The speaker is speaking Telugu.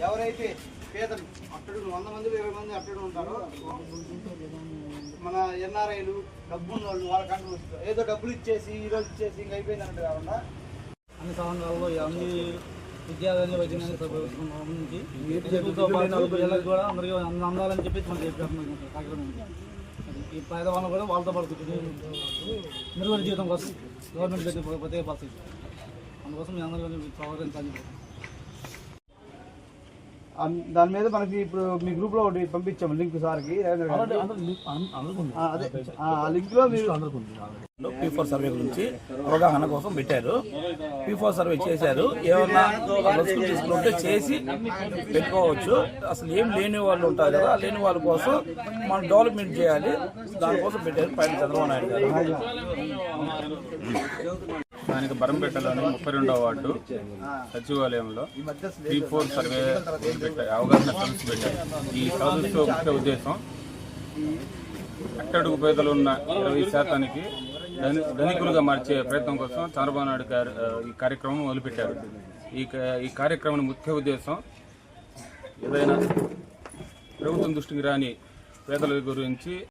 ఎవరైతే పేదలు అట్టడు వంద మంది ఇరవై మంది అట్టడు ఉంటారో మన ఎన్ఆర్ఐలు డబ్బున్న వాళ్ళు వాళ్ళకంటూ ఏదో డబ్బులు ఇచ్చేసి ఈ రోజు ఇచ్చేసి ఇంక అయిపోయింది కాకుండా అన్ని సంవత్సరాల్లో అన్ని విద్యార్థులు వచ్చిన నుంచి పిల్లలకు కూడా అందరికీ అందాలని చెప్పి మనం చెప్పాము కార్యక్రమం ఈ పేదవాళ్ళు కూడా వాళ్ళతో పడుతుంది నిర్వహణ జీవితం కోసం గవర్నమెంట్ పెట్టి ప్రత్యేక పరిస్థితి అందుకోసం మీ అందరూ సౌకర్యం అన్- దాని మీద మనకి ఇప్పుడు మీ గ్రూప్లో ఒకటి పంపించాము లింక్ సార్కి అదే. ఆ లింక్లో మీరు పీ ఫోర్ సర్వే గురించి అవగాహన కోసం పెట్టారు. పీ ఫోర్ సర్వే చేశారు. ఏమన్నా వస్తువులు తీసుకుంటే చేసి పెట్టుకోవచ్చు. అసలు ఏం లేని వాళ్ళు ఉంటారు కదా లేని వాళ్ళ కోసం మనం డెవలప్మెంట్ చేయాలి. దానికోసం పెట్టారు పైన చంద్రబాబు నాయుడు గారు. స్థానిక బరంపేటలోని ముప్పై రెండవ వార్డు సచివాలయంలో పీ ఫోర్ సర్వే పెట్టారు. అవగాహన సదస్సు పెట్టారు. ఈ సదస్సు ముఖ్య ఉద్దేశం అట్టడుగు పేదలు ఉన్న ఇరవై శాతానికి ధనికులుగా మార్చే ప్రయత్నం కోసం చంద్రబాబు నాయుడు గారు ఈ కార్యక్రమం మొదలుపెట్టారు. ఈ క- ఈ కార్యక్రమం ముఖ్య ఉద్దేశం ఏదైనా ప్రభుత్వం దృష్టికి రాని పేదల గురించి